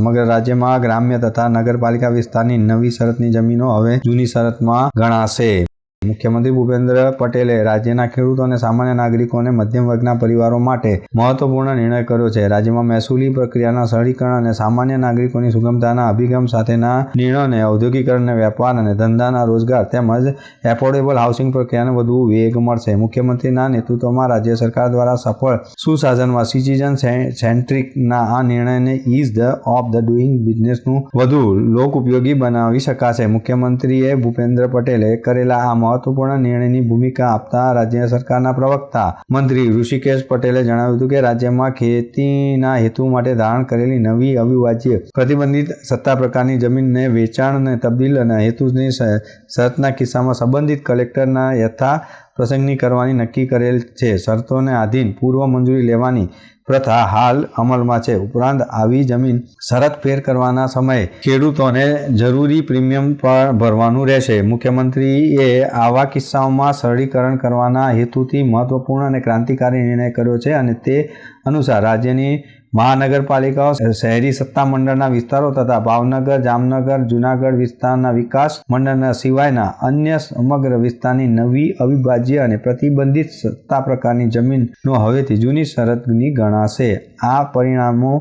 સમગ્ર રાજ્યમાં ગ્રામ્ય તથા નગરપાલિકા વિસ્તારની નવી શરતની જમીનો હવે જૂની શરતમાં ગણાશે. મુખ્યમંત્રી ભૂપેન્દ્ર પટેલે રાજ્યના ખેડૂતો અને સામાન્ય નાગરિકોને મધ્યમ વર્ગના પરિવારો માટે મહત્વપૂર્ણ નિર્ણય કર્યો છે. રાજ્યમાં મહેસૂલી પ્રક્રિયાના સરળીકરણ અને સામાન્ય નાગરિકોની સુગમતાના અભિગમ સાથેના નિર્ણયને ઔદ્યોગિકરણ વેપાર અને ધંધાના રોજગાર તેમજ એફોર્ડેબલ હાઉસિંગ પ્રક્રિયાને વધુ વેગ મળશે. મુખ્યમંત્રીના નેતૃત્વમાં રાજ્ય સરકાર દ્વારા સફળ સુશાસનમાં સિટીઝન સેન્ટ્રિકના આ નિર્ણયને ease the of the doing બિઝનેસનું વધુ લોક ઉપયોગી બનાવી શકાશે. મુખ્યમંત્રીએ ભૂપેન્દ્ર પટેલે કરેલા આ મહત્વપૂર્ણ નિર્ણયની ભૂમિકા આપતા રાજ્ય સરકારના પ્રવક્તા મંત્રી ઋષિકેશ પટેલે જણાવ્યું હતું કે રાજ્યમાં ખેતીના હેતુ માટે ધારણ કરેલી નવી અવિભાજ્ય પ્રતિબંધિત સત્તા પ્રકારની જમીનને વેચાણ અને તબદીલ અને હેતુની શરતના કિસ્સામાં સંબંધિત કલેક્ટરના યથા પ્રસંગની કરવાની નક્કી કરેલ છે. શરતોને આધીન પૂર્વ મંજૂરી લેવાની પ્રથા હાલ અમલમાં છે. ઉપરાંત આવી જમીન શરત ફેર કરવાના સમયે ખેડૂતોને જરૂરી પ્રીમિયમ પણ ભરવાનું રહેશે. મુખ્યમંત્રીએ આવા કિસ્સાઓમાં સરળીકરણ કરવાના હેતુથી મહત્વપૂર્ણ અને ક્રાંતિકારી નિર્ણય કર્યો છે અને તે અનુસાર રાજ્યની મહાનગરપાલિકાઓ, શહેરી સત્તા મંડળના વિસ્તારો તથા ભાવનગર, જામનગર, જુનાગઢ વિસ્તારના વિકાસ મંડળના સિવાયના અન્ય સમગ્ર વિસ્તારની નવી અવિભાજ્ય અને પ્રતિબંધિત સત્તા પ્રકારની જમીનનો હવેથી જૂની શરતની ગણાશે. આ પરિણામો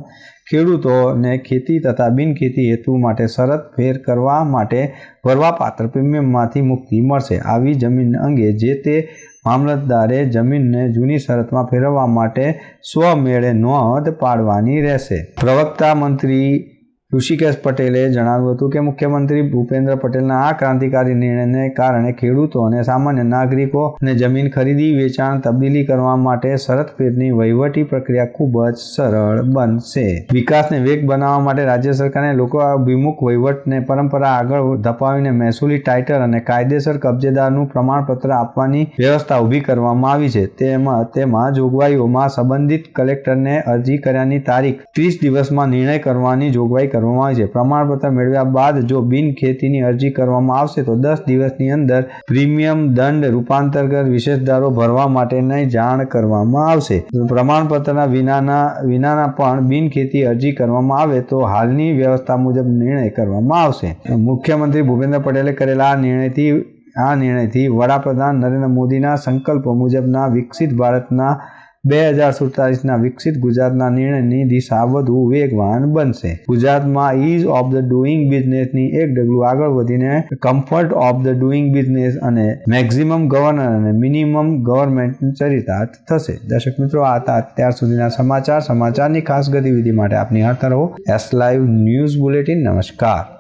ખેડૂતોને ખેતી તથા બિનખેતી હેતુ માટે શરત ફેર કરવા માટે ભરવાપાત્ર પ્રીમિયમમાંથી મુક્તિ મળશે. આવી જમીન અંગે જે તે મામલતદારે જમીનને જૂની શરતમાં ફેરવવા માટે સ્વમેળે નોંધ પાડવાની રહેશે. પ્રવક્તા મંત્રી ઋષિકેશ પટેલે જણાવ્યું હતું કે મુખ્યમંત્રી ભૂપેન્દ્ર પટેલના આ ક્રાંતિકારી નિર્ણયને કારણે ખેડૂતો અને સામાન્ય નાગરિકોને જમીન ખરીદી, વેચાણ, તબદીલી કરવા માટે શરત ફેરની વહીવટી પ્રક્રિયા ખૂબ જ સરળ બનશે. વિકાસને વેગ બનાવવા માટે રાજ્ય સરકારે લોકો અભિમુખ વહીવટને પરંપરા આગળ ધપાવીને મહેસૂલી ટાઇટલ અને કાયદેસર કબજેદારનું પ્રમાણપત્ર આપવાની વ્યવસ્થા ઊભી કરવામાં આવી છે. તેમાં તેમાં જોગવાઈઓમાં સંબંધિત કલેક્ટરને અરજી કર્યાની તારીખ ત્રીસ દિવસમાં નિર્ણય કરવાની જોગવાઈ કરવામાં આવે છે. પ્રમાણપત્ર મેળવ્યા બાદ જો બિન ખેતીની અરજી કરવામાં આવશે તો દસ દિવસની અંદર પ્રીમિયમ દંડ રૂપાંતરગત વિશેષદારો ભરવા માટેની જાણ કરવામાં આવશે. પ્રમાણપત્રના વિનાના વિનાના પણ બિન ખેતી અરજી કરવામાં આવે તો હાલની વ્યવસ્થા મુજબ નિર્ણય કરવામાં આવશે. મુખ્યમંત્રી ભૂપેન્દ્ર પટેલે કરેલા આ નિર્ણયથી આ નિર્ણયથી વડાપ્રધાન નરેન્દ્ર મોદીના સંકલ્પો મુજબના વિકસિત ભારતના બે હજાર સુડતાલીસના વિકસિત ગુજરાતના નિર્ણયની દિશા વધુ વેગવાન બનશે. ગુજરાતમાં ઇઝ ઓફ ધ ડુઈંગ બિઝનેસની એક ડગલું આગળ વધીને comfort of the doing business અને મેક્ઝિમમ ગવર્નર અને મિનિમમ ગવર્મેન્ટ ચરિતાર્થ થશે. દર્શક મિત્રો, આ હતા અત્યાર સુધીના સમાચાર. સમાચારની ખાસ ગતિવિધિ માટે આપની હાથ રહો એસ લાઈવ ન્યૂઝ બુલેટિન નમસ્કાર.